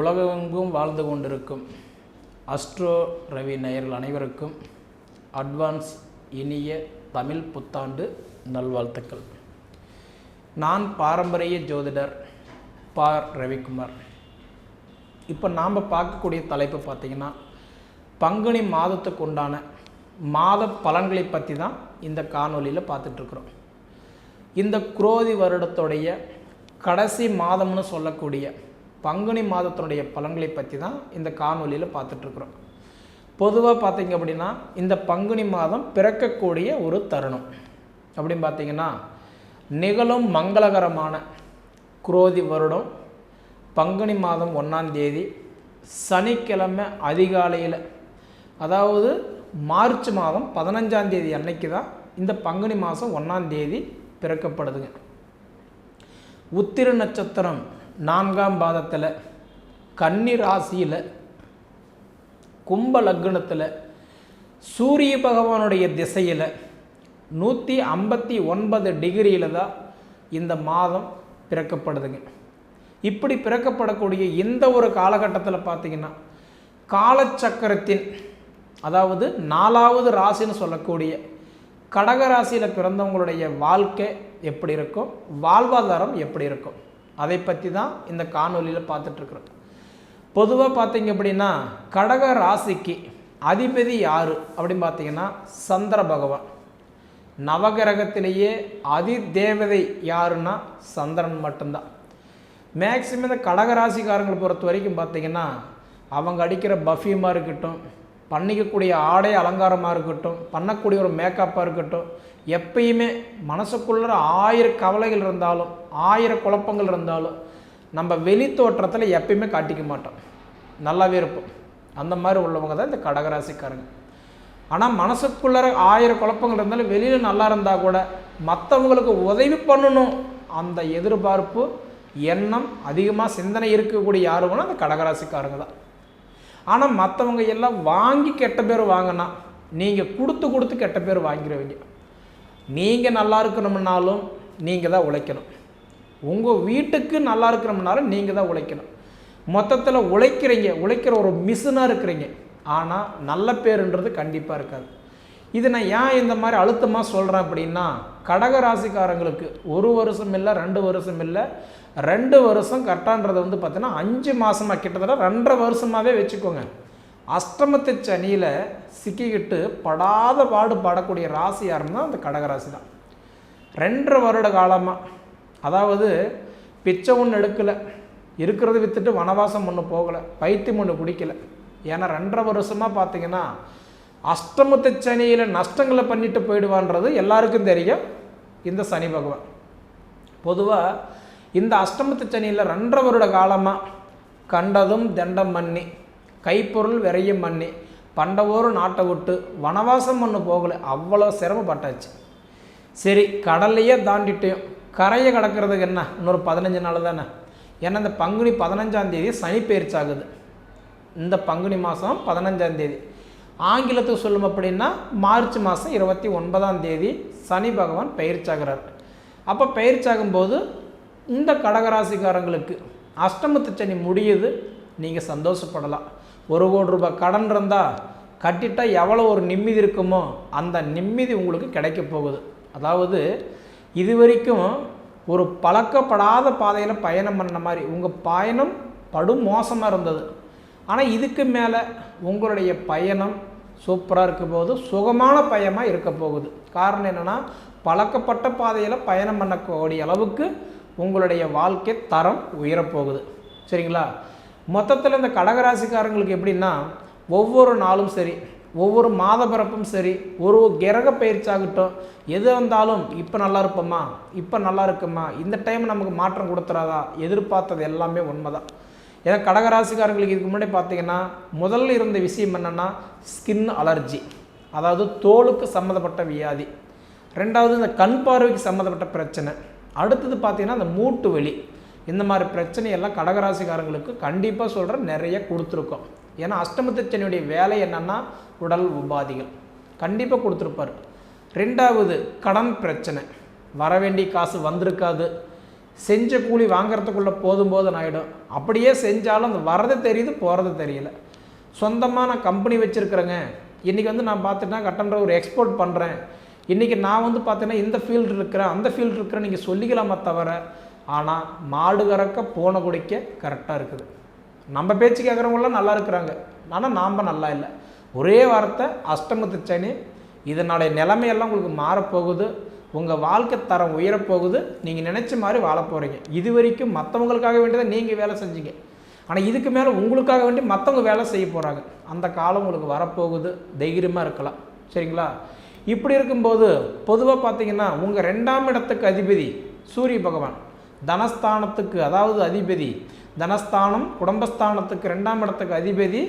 உலகெங்கும் வாழ்ந்து கொண்டிருக்கும் அஸ்ட்ரோ ரவி நேயர்கள் அனைவருக்கும் அட்வான்ஸ் இனிய தமிழ் புத்தாண்டு நல்வாழ்த்துக்கள். நான் பாரம்பரிய ஜோதிடர் பா. ரவிக்குமார். இப்போ நாம் பார்க்கக்கூடிய தலைப்பு பார்த்திங்கன்னா பங்குனி மாதத்துக்கு உண்டான மாத பலன்களை பற்றி தான் இந்த காணொலியில் பார்த்துட்ருக்குறோம் இந்த குரோதி வருடத்துடைய கடைசி மாதம்னு சொல்லக்கூடிய பங்குனி மாதத்தினுடைய பலன்களை பற்றி தான் இந்த காணொலியில் பார்த்துட்ருக்குறோம் பொதுவாக பார்த்தீங்க அப்படின்னா இந்த பங்குனி மாதம் பிறக்கக்கூடிய ஒரு தருணம். அப்படின்னு பார்த்தீங்கன்னா நிகழும் மங்களகரமான குரோதி வருடம் பங்குனி மாதம் ஒன்றாம் தேதி சனிக்கிழமை அதிகாலையில் அதாவது மார்ச் மாதம் பதினஞ்சாம் தேதி அன்னைக்கு தான் இந்த பங்குனி மாதம் ஒன்றாம் தேதி பிறக்கப்படுதுங்க. உத்திர நட்சத்திரம் நான்காம் பாதத்தில் கன்னி ராசியில் கும்ப லக்னத்தில் சூரிய பகவானுடைய திசையில் நூற்றி ஐம்பத்தி ஒன்பது டிகிரியில் தான் இந்த மாதம் பிறக்கப்படுதுங்க. இப்படி பிறக்கப்படக்கூடிய இந்த ஒரு காலகட்டத்தில் பார்த்தீங்கன்னா காலச்சக்கரத்தின் அதாவது நாலாவது ராசின்னு சொல்லக்கூடிய கடக ராசியில் பிறந்தவங்களுடைய வாழ்க்கை எப்படி இருக்கும்? வாழ்வாதாரம் எப்படி இருக்கும்? அதை பற்றி தான் இந்த காணொலியில் பார்த்துட்ருக்குறோம். பொதுவாக பார்த்தீங்க அப்படின்னா கடக ராசிக்கு அதிபதி யார் அப்படின்னு பார்த்தீங்கன்னா சந்திர பகவான். நவகிரகத்திலேயே அதி தேவதை யாருன்னா சந்திரன் மட்டும்தான். மேக்சிமம் இந்த கடகராசிக்காரங்களை பொறுத்த வரைக்கும் பார்த்தீங்கன்னா அவங்க அடிக்கிற பஃபியமாக இருக்கட்டும் பண்ணிக்கக்கூடிய ஆடை அலங்காரமாக இருக்கட்டும் பண்ணக்கூடிய ஒரு மேக்கப்பாக இருக்கட்டும் எப்பயுமே மனசுக்குள்ள ஆயிரம் கவலைகள் இருந்தாலும் ஆயிரம் குழப்பங்கள் இருந்தாலும் நம்ம வெளி தோற்றத்தில் எப்பயுமே காட்டிக்க மாட்டோம். நல்லாவே இருப்போம். அந்த மாதிரி உள்ளவங்க தான் இந்த கடகராசிக்காரங்க. ஆனால் மனசுக்குள்ளே ஆயிரம் குழப்பங்கள் இருந்தாலும் வெளியில் நல்லா இருந்தால் கூட மற்றவங்களுக்கு உதவி பண்ணணும். அந்த எதிர்பார்ப்பு எண்ணம் அதிகமாக சிந்தனை இருக்கக்கூடிய யாருங்கன்னா அந்த கடகராசிக்காரங்க தான். ஆனால் மற்றவங்க எல்லாம் வாங்கி கெட்ட பேர் வாங்கினா நீங்கள் கொடுத்து கொடுத்து கெட்ட பேர் வாங்கிடுவீங்க நீங்கள் நல்லா இருக்கணும்னாலும் நீங்கள் தான் உழைக்கணும். உங்கள் வீட்டுக்கு நல்லா இருக்கணும்னாலும் நீங்கள் தான் உழைக்கணும். மொத்தத்தில் உழைக்கிறீங்க உழைக்கிற ஒரு மிஷினாக இருக்கிறீங்க. ஆனால் நல்ல பேருன்றது கண்டிப்பாக இருக்காது. இது நான் ஏன் இந்த மாதிரி அழுத்தமாக சொல்கிறேன் அப்படின்னா கடக ராசிக்காரங்களுக்கு ஒரு வருஷம் இல்லை ரெண்டு வருஷம் இல்லை ரெண்டு வருஷம் கரெக்டான்றது வந்து பார்த்தீங்கன்னா அஞ்சு மாதமாக கிட்டத்தட்ட ரெண்டரை வருஷமாகவே வச்சுக்கோங்க. அஷ்டமத்து சனியில் சிக்கிக்கிட்டு படாத பாடு பாடக்கூடிய ராசி யாருன்னா அந்த கடகராசி தான். ரெண்டரை வருட காலமாக அதாவது பிச்சை ஒன்று எடுக்கலை இருக்கிறத விற்றுட்டு வனவாசம் ஒன்று போகலை பைத்தியம் ஒன்று குடிக்கலை. ஏன்னா ரெண்டரை வருஷமாக பார்த்தீங்கன்னா அஷ்டமத்து சனியில் நஷ்டங்களை பண்ணிட்டு போயிடுவான்றது எல்லாருக்கும் தெரியும் இந்த சனி பகவான். பொதுவாக இந்த அஷ்டமத்து சனியில் ரெண்டரை வருட காலமாக கண்டதும் தண்டம் பண்ணி கைப்பொருள் விரையும் பண்ணி பண்டவோரு நாட்டை விட்டு வனவாசம் பண்ணு போகலை. அவ்வளோ சிரமப்பட்டாச்சு. சரி கடல்லையே தாண்டிட்டையும் கரையை கடக்கிறதுக்கு என்ன? இன்னொரு பதினஞ்சு நாள் தானே. ஏன்னா இந்த பங்குனி பதினஞ்சாந்தேதி சனி பயிற்சி ஆகுது. இந்த பங்குனி மாதம் பதினஞ்சாந்தேதி ஆங்கிலத்துக்கு சொல்லும் அப்படின்னா மார்ச் மாதம் இருபத்தி ஒன்பதாம் தேதி சனி பகவான் பயிற்சாகிறார் அப்போ பயிற்சாகும்போது இந்த கடகராசிக்காரங்களுக்கு அஷ்டமத்து சனி முடியுது. நீங்கள் சந்தோஷப்படலாம். ஒரு கோடி ரூபாய் கடன் இருந்தால் கட்டிட்டால் எவ்வளோ ஒரு நிம்மதி இருக்குமோ அந்த நிம்மதி உங்களுக்கு கிடைக்க போகுது. அதாவது இது வரைக்கும் ஒரு பழக்கப்படாத பாதையில் பயணம் பண்ண மாதிரி உங்கள் பயணம் படும் மோசமாக இருந்தது. ஆனால் இதுக்கு மேலே உங்களுடைய பயணம் சூப்பராக இருக்க போகுது சுகமான பயமாக இருக்க போகுது. காரணம் என்னென்னா பழக்கப்பட்ட பாதையில் பயணம் பண்ணக்கூடிய அளவுக்கு உங்களுடைய வாழ்க்கை தரம் உயரப்போகுது சரிங்களா? மொத்தத்தில் இந்த கடகராசிக்காரங்களுக்கு எப்படின்னா ஒவ்வொரு நாளும் சரி ஒவ்வொரு மாத பிறப்பும் சரி ஒரு கிரக பயிற்சியாகட்டும் எது வந்தாலும் இப்போ நல்லா இருப்போமா இப்போ நல்லா இருக்குமா இந்த டைம் நமக்கு மாற்றம் கொடுத்துறாதா எதிர்பார்த்தது எல்லாமே உண்மைதான். ஏன்னா கடகராசிக்காரங்களுக்கு இதுக்கு முன்னாடி பார்த்தீங்கன்னா முதல்ல இருந்த விஷயம் என்னென்னா ஸ்கின் அலர்ஜி அதாவது தோலுக்கு சம்மந்தப்பட்ட வியாதி. ரெண்டாவது இந்த கண் பார்வைக்கு சம்மந்தப்பட்ட பிரச்சனை. அடுத்தது பார்த்தீங்கன்னா இந்த மூட்டு வலி. இந்த மாதிரி பிரச்சனையெல்லாம் கடகராசிக்காரங்களுக்கு கண்டிப்பாக சொல்கிறேன் நிறைய கொடுத்துருக்கோம். ஏன்னா அஷ்டமத்தச்சனியுடைய வேலை என்னென்னா உடல் உபாதிகள். கண்டிப்பாக கொடுத்துருப்பார். ரெண்டாவது கடன் பிரச்சனை. வர வேண்டிய காசு வந்திருக்காது. செஞ்ச கூலி வாங்குறதுக்குள்ளே போதும் போதும் ஆகிடும் அப்படியே செஞ்சாலும் அந்த வரது தெரியுது போகிறது தெரியல. சொந்தமாக நான் கம்பெனி வச்சுருக்கிறேங்க. இன்றைக்கி வந்து நான் பார்த்துட்டேன்னா கட்டன்ற ஒரு எக்ஸ்போர்ட் பண்ணுறேன் இன்றைக்கி நான் வந்து பார்த்தீங்கன்னா இந்த ஃபீல்டு இருக்கிறேன் அந்த ஃபீல்டு இருக்கிறேன் நீங்கள் சொல்லிக்கலாமா தவிர ஆனால் மாடு கறக்க போன குடிக்க கரெக்டாக இருக்குது. நம்ம பேச்சு கேட்குறவங்களாம் நல்லா இருக்கிறாங்க. ஆனால் நாம் நல்லா இல்லை. ஒரே வார்த்தை அஷ்டமத்து சனி இதனுடைய நிலைமையெல்லாம் உங்களுக்கு மாறப்போகுது. உங்கள் வாழ்க்கை தரம் உயரப்போகுது. நீங்கள் நினச்ச மாதிரி வாழ போகிறீங்க இது வரைக்கும் மற்றவங்களுக்காக வேண்டியதை நீங்கள் வேலை செஞ்சீங்க. ஆனால் இதுக்கு மேலே உங்களுக்காக வேண்டி மற்றவங்க வேலை செய்ய போகிறாங்க அந்த காலம் உங்களுக்கு வரப்போகுது. தைரியமாக இருக்கலாம். சரிங்களா? இப்படி இருக்கும்போது பொதுவாக பார்த்தீங்கன்னா உங்கள் ரெண்டாம் இடத்துக்கு அதிபதி சூரிய பகவான். தனஸ்தானத்துக்கு அதாவது அதிபதி. தனஸ்தானம் குடும்பஸ்தானத்துக்கு ரெண்டாம் இடத்துக்கு அதிபதி.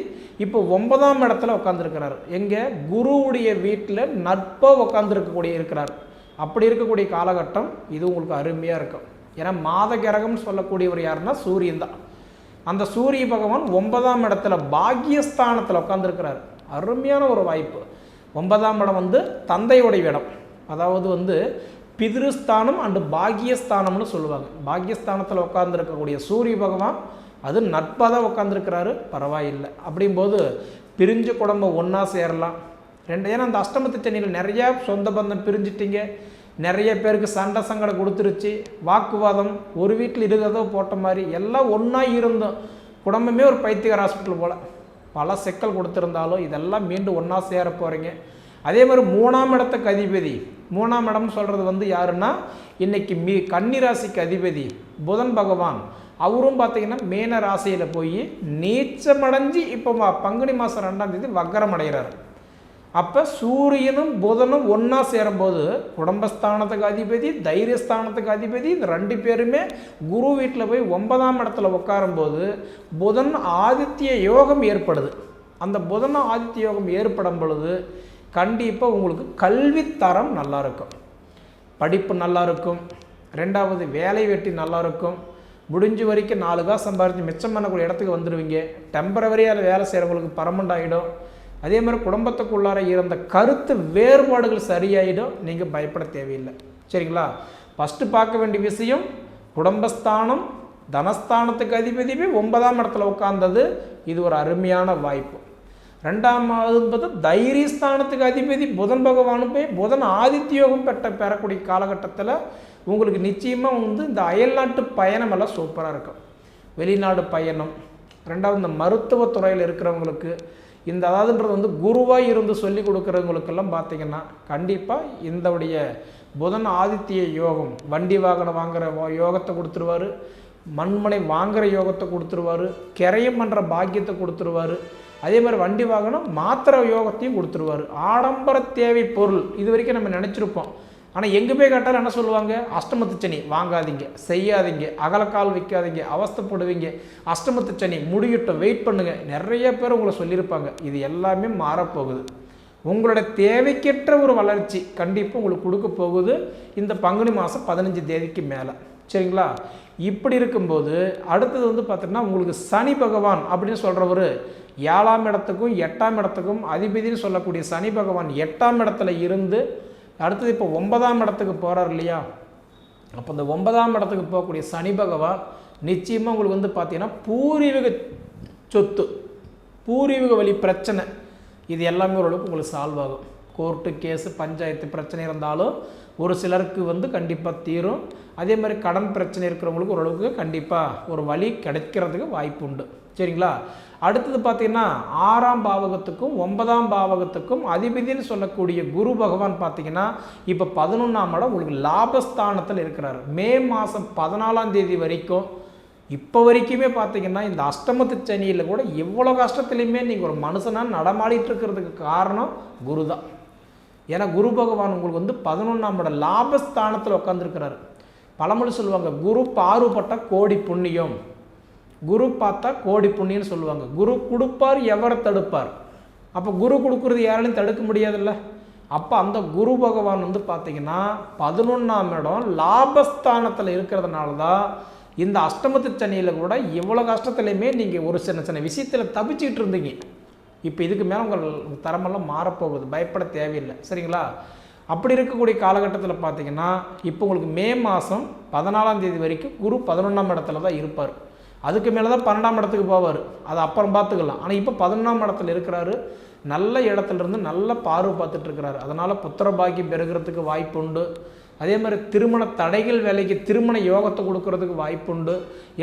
இப்போ ஒன்பதாம் இடத்துல உட்காந்துருக்கிறார் எங்கே? குருவுடைய வீட்டில் நட்பாக உட்காந்துருக்கக்கூடிய இருக்கிறார். அப்படி இருக்கக்கூடிய காலகட்டம் இது உங்களுக்கு அருமையாக இருக்கும். ஏன்னா மாத கிரகம்னு சொல்லக்கூடியவர் யாருன்னா சூரியன் தான். அந்த சூரிய பகவான் ஒன்பதாம் இடத்துல பாக்கியஸ்தானத்தில் உட்காந்துருக்கிறார் அருமையான ஒரு வாய்ப்பு. ஒன்பதாம் இடம் வந்து தந்தையுடைய இடம். அதாவது வந்து பிதிருஸ்தானம் அண்டு பாக்கியஸ்தானம்னு சொல்லுவாங்க. பாக்கியஸ்தானத்தில் உட்காந்துருக்கக்கூடிய சூரிய பகவான் அது நட்பாக தான் உட்காந்துருக்கிறாரு பரவாயில்லை. அப்படிங்கும்போது பிரிஞ்ச குடும்பம் ஒன்றா சேரலாம். ரெண்டு ஏன்னா அந்த அஷ்டமத்து சனியில் நிறையா சொந்த பந்தம் பிரிஞ்சிட்டிங்க. நிறைய பேருக்கு சண்டை சங்கடம் கொடுத்துருச்சு. வாக்குவாதம் ஒரு வீட்டில் இருக்கிறதோ போட்ட மாதிரி எல்லாம் ஒன்றா இருந்தோம் குடும்பமே ஒரு பைத்தியகார் ஹாஸ்பிட்டல் போல். பல சிக்கல் கொடுத்துருந்தாலும் இதெல்லாம் மீண்டும் ஒன்றா சேர போகிறீங்க அதே மாதிரி மூணாம் இடத்துக்கு அதிபதி மூணாம் இடம் சொல்கிறது வந்து யாருன்னா இன்னைக்கு மீ கன்னிராசிக்கு அதிபதி புதன் பகவான். அவரும் பார்த்தீங்கன்னா மீன ராசியில் போய் நீச்சமடைஞ்சு இப்போ பங்குனி மாதம் ரெண்டாம் தேதி வக்கரம் அடைகிறார் அப்போ சூரியனும் புதனும் ஒன்றா சேரும்போது குடும்பஸ்தானத்துக்கு அதிபதி தைரியஸ்தானத்துக்கு அதிபதி இந்த ரெண்டு பேருமே குரு வீட்டில் போய் ஒன்பதாம் இடத்துல உட்காரும்போது புதன் ஆதித்ய யோகம் ஏற்படுது. அந்த புதன் ஆதித்ய யோகம் ஏற்படும் பொழுது கண்டிப்பாக உங்களுக்கு கல்வித்தரம் நல்லா இருக்கும் படிப்பு நல்லா இருக்கும் ரெண்டாவது வேலை வெட்டி நல்லா இருக்கும் முடிஞ்ச வரைக்கும் நாலு காசு சம்பாரிச்சு மிச்சம் பண்ணக்கூடிய இடத்துக்கு வந்துடுவீங்க டெம்பரவரியாக வேலை செய்கிறவங்களுக்கு பர்மனண்ட் ஆகிடும் அதே மாதிரி குடும்பத்துக்குள்ளார இருந்த கருத்து வேறுபாடுகள் சரியாயிடும். நீங்கள் பயப்பட தேவையில்லை. சரிங்களா? ஃபஸ்ட்டு பார்க்க வேண்டிய விஷயம் குடும்பஸ்தானம் தனஸ்தானத்துக்கு அதிபதியுமே ஒன்பதாம் இடத்துல உட்காந்தது இது ஒரு அருமையான வாய்ப்பு. ரெண்டாம் என்பது தைரியஸ்தானத்துக்கு அதிபதி புதன் பகவானும் போய் புதன் ஆதித்யோகம் பெற்ற பெறக்கூடிய காலகட்டத்தில் உங்களுக்கு நிச்சயமாக வந்து இந்த அயல்நாட்டு பயணம் எல்லாம் சூப்பராக இருக்கும். வெளிநாடு பயணம் ரெண்டாவது இந்த மருத்துவத்துறையில் இருக்கிறவங்களுக்கு இந்த அதாவதுன்றது வந்து குருவாக இருந்து சொல்லி கொடுக்குறவங்களுக்கெல்லாம் பார்த்தீங்கன்னா கண்டிப்பாக இந்தவுடைய புதன் ஆதித்ய யோகம் வண்டி வாகனம் வாங்குற யோகத்தை கொடுத்துருவாரு மண்மனை வாங்குகிற யோகத்தை கொடுத்துருவாரு கிரயம் பண்ணுற பாக்கியத்தை கொடுத்துருவாரு அதே மாதிரி வண்டி வாகனம் மாத்திரை யோகத்தையும் கொடுத்துருவாரு. ஆடம்பர தேவை பொருள். இது வரைக்கும் நம்ம நினச்சிருப்போம். ஆனால் எங்கே போய் கேட்டாலும் என்ன சொல்லுவாங்க? அஷ்டமத்து சனி. வாங்காதீங்க. செய்யாதீங்க. அகலக்கால் வைக்காதீங்க. அவஸ்தைப்படுவீங்க. அஷ்டமத்து சனி. முடியட்டும். வெயிட் பண்ணுங்க. நிறைய பேர் உங்களை சொல்லியிருப்பாங்க. இது எல்லாமே மாறப்போகுது. உங்களோட தேவைக்கேற்ற ஒரு வளர்ச்சி கண்டிப்பாக உங்களுக்கு கொடுக்க போகுது. இந்த பங்குனி மாதம் பதினஞ்சு தேதிக்கு மேலே. சரிங்களா? இப்படி இருக்கும்போது அடுத்தது வந்து பார்த்திங்கன்னா உங்களுக்கு சனி பகவான் அப்படின்னு சொல்கிறவர் ஏழாம் இடத்துக்கும் எட்டாம் இடத்துக்கும் அதிபதினு சொல்லக்கூடிய சனி பகவான் எட்டாம் இடத்துல இருந்து அடுத்தது இப்போ ஒன்பதாம் இடத்துக்கு போகிறார் இல்லையா? அப்போ இந்த ஒன்பதாம் இடத்துக்கு போகக்கூடிய சனி பகவான் நிச்சயமாக உங்களுக்கு வந்து பார்த்தீங்கன்னா பூர்வீக சொத்து பூர்வீக வழி பிரச்சனை இது எல்லாமே ஓரளவுக்கு உங்களுக்கு சால்வ் ஆகும். கோர்ட்டு கேஸு பஞ்சாயத்து பிரச்சனை இருந்தாலும் ஒரு சிலருக்கு வந்து கண்டிப்பாக தீரும். அதே மாதிரி கடன் பிரச்சனை இருக்கிறவங்களுக்கு ஓரளவுக்கு கண்டிப்பாக ஒரு வழி கிடைக்கிறதுக்கு வாய்ப்பு உண்டு. சரிங்களா? அடுத்தது பார்த்தீங்கன்னா ஆறாம் பாவகத்துக்கும் ஒன்பதாம் பாவகத்துக்கும் அதிபதினு சொல்லக்கூடிய குரு பகவான் பார்த்தீங்கன்னா இப்போ பதினொன்றாம் இடம் உங்களுக்கு லாபஸ்தானத்தில் இருக்கிறார். மே மாதம் பதினாலாம் தேதி வரைக்கும் இப்போ வரைக்குமே பார்த்தீங்கன்னா இந்த அஷ்டமத்து சனியில் கூட எவ்வளோ கஷ்டத்துலையுமே நீங்கள் ஒரு மனுஷனாக நடமாடிட்டு இருக்கிறதுக்கு காரணம் குரு தான் ஏன்னா குரு பகவான் உங்களுக்கு வந்து பதினொன்றாம் இடம் லாபஸ்தானத்தில் உட்காந்துருக்கிறாரு பழமொழி சொல்லுவாங்க குரு பாறுபட்ட கோடி புண்ணியம். குரு பார்த்தா கோடி புண்ணியம்னு சொல்லுவாங்க. குரு கொடுப்பார் எவரை தடுப்பார்? அப்போ குரு கொடுக்குறது யாராலையும் தடுக்க முடியாதுல்ல? அப்போ அந்த குரு பகவான் வந்து பார்த்தீங்கன்னா பதினொன்றாம் இடம் லாபஸ்தானத்தில் இருக்கிறதுனால தான் இந்த அஷ்டமத்து சனியில் கூட இவ்வளோ கஷ்டத்துலையுமே நீங்கள் ஒரு சின்ன சின்ன விஷயத்தில் தப்பிச்சுக்கிட்டு இருந்தீங்க. இப்போ இதுக்கு மேலே உங்கள் தரமெல்லாம் மாறப்போகுது. பயப்பட தேவையில்லை. சரிங்களா? அப்படி இருக்கக்கூடிய காலகட்டத்தில் பார்த்தீங்கன்னா இப்போ உங்களுக்கு மே மாதம் பதினாலாம் தேதி வரைக்கும் குரு பதினொன்றாம் இடத்துல தான் இருப்பார். அதுக்கு மேலே தான் பன்னெண்டாம் இடத்துக்கு போவார். அதை அப்புறம் பார்த்துக்கலாம். ஆனால் இப்போ பதினொன்றாம் இடத்துல இருக்கிறாரு. நல்ல இடத்துல இருந்து நல்ல பார்வை பார்த்துட்டு இருக்கிறாரு. அதனால் புத்திர பாக்கியம் பெறுகிறதுக்கு வாய்ப்பு உண்டு. அதே மாதிரி திருமண தடைகள் வேலைக்கு திருமண யோகத்தை கொடுக்கறதுக்கு வாய்ப்பு உண்டு.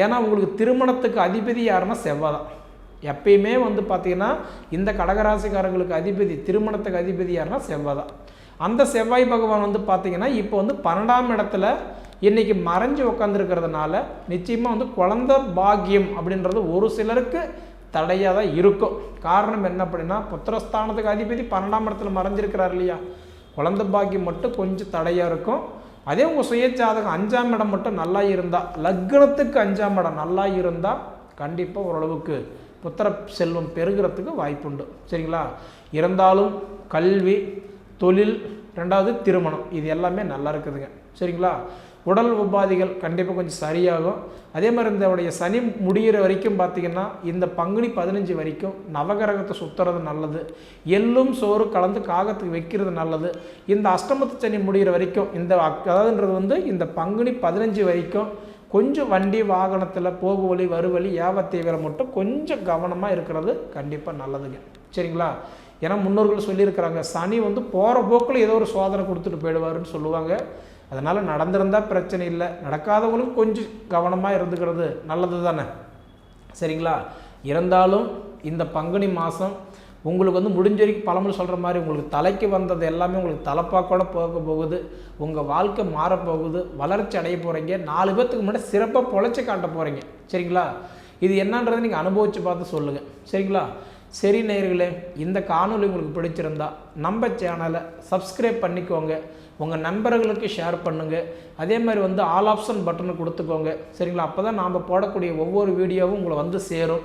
ஏன்னா உங்களுக்கு திருமணத்துக்கு அதிபதி யாருன்னா செவ்வாய் தான் எப்பயுமே வந்து பார்த்தீங்கன்னா இந்த கடகராசிக்காரர்களுக்கு அதிபதி திருமணத்துக்கு அதிபதி யாருன்னா செவ்வாய் தான். அந்த செவ்வாய் பகவான் வந்து பார்த்தீங்கன்னா இப்போ வந்து பன்னெண்டாம் இடத்துல இன்றைக்கி மறைஞ்சு உட்காந்துருக்கிறதுனால நிச்சயமாக வந்து குழந்த பாக்கியம் அப்படின்றது ஒரு சிலருக்கு தடையாக தான் இருக்கும். காரணம் என்ன அப்படின்னா புத்திரஸ்தானத்துக்கு அதிபதி பன்னெண்டாம் இடத்துல மறைஞ்சிருக்கிறார் இல்லையா? குழந்த பாக்கியம் மட்டும் கொஞ்சம் தடையாக இருக்கும். அதே உங்கள் சுயஜாதகம் அஞ்சாம் இடம் மட்டும் நல்லா இருந்தால் லக்னத்துக்கு அஞ்சாம் இடம் நல்லா இருந்தால் கண்டிப்பாக ஓரளவுக்கு புத்திர செல்வம் பெருகிறதுக்கு வாய்ப்புண்டு. சரிங்களா? இருந்தாலும் கல்வி தொழில் ரெண்டாவது திருமணம். இது எல்லாமே நல்லா இருக்குதுங்க. சரிங்களா? உடல் உபாதிகள் கண்டிப்பாக கொஞ்சம் சரியாகும். அதே மாதிரி இந்த சனி முடிகிற வரைக்கும் பார்த்தீங்கன்னா இந்த பங்குனி பதினஞ்சு வரைக்கும் நவகிரகத்தை சுற்றுறது நல்லது. எள்ளும் சோறு கலந்து காகத்துக்கு வைக்கிறது நல்லது. இந்த அஷ்டமத்து சனி முடிகிற வரைக்கும் இந்த அதாவதுன்றது வந்து இந்த பங்குனி பதினஞ்சு வரைக்கும் கொஞ்சம் வண்டி வாகனத்தில் போகு வழி வருவழி ஏவத்தேவையில் மட்டும் கொஞ்சம் கவனமாக இருக்கிறது கண்டிப்பாக நல்லதுங்க. சரிங்களா? ஏன்னா முன்னோர்கள் சொல்லியிருக்கிறாங்க சனி வந்து போகிற போக்கில் ஏதோ ஒரு சோதனை கொடுத்துட்டு போயிடுவாருன்னு சொல்லுவாங்க. அதனால் நடந்திருந்தால் பிரச்சனை இல்லை. நடக்காதவங்களுக்கு கொஞ்சம் கவனமாக இருந்துக்கிறது நல்லது தானே சரிங்களா? இருந்தாலும் இந்த பங்குனி மாதம் உங்களுக்கு வந்து முடிஞ்ச வரைக்கும் பழமொழி சொல்கிற மாதிரி உங்களுக்கு தலைக்கு வந்தது எல்லாமே உங்களுக்கு தலைப்பாக கூட போக போகுது. உங்கள் வாழ்க்கை மாறப்போகுது வளர்ச்சி அடைய போகிறீங்க நாலு பேர்த்துக்கு முன்னாடி சிறப்பாக பொழைச்சி காட்ட போகிறீங்க சரிங்களா? இது என்னன்றதை நீங்கள் அனுபவித்து பார்த்து சொல்லுங்கள் சரிங்களா? சரி நேர்களே இந்த காணொளி உங்களுக்கு பிடிச்சிருந்தா நம்ம சேனலை சப்ஸ்கிரைப் பண்ணிக்கோங்க. உங்கள் நண்பர்களுக்கு ஷேர் பண்ணுங்கள் அதே மாதிரி வந்து ஆல் ஆப்ஷன் பட்டனை கொடுத்துக்கோங்க. சரிங்களா? அப்போ தான் நாம் போடக்கூடிய ஒவ்வொரு வீடியோவும் உங்களை வந்து சேரும்.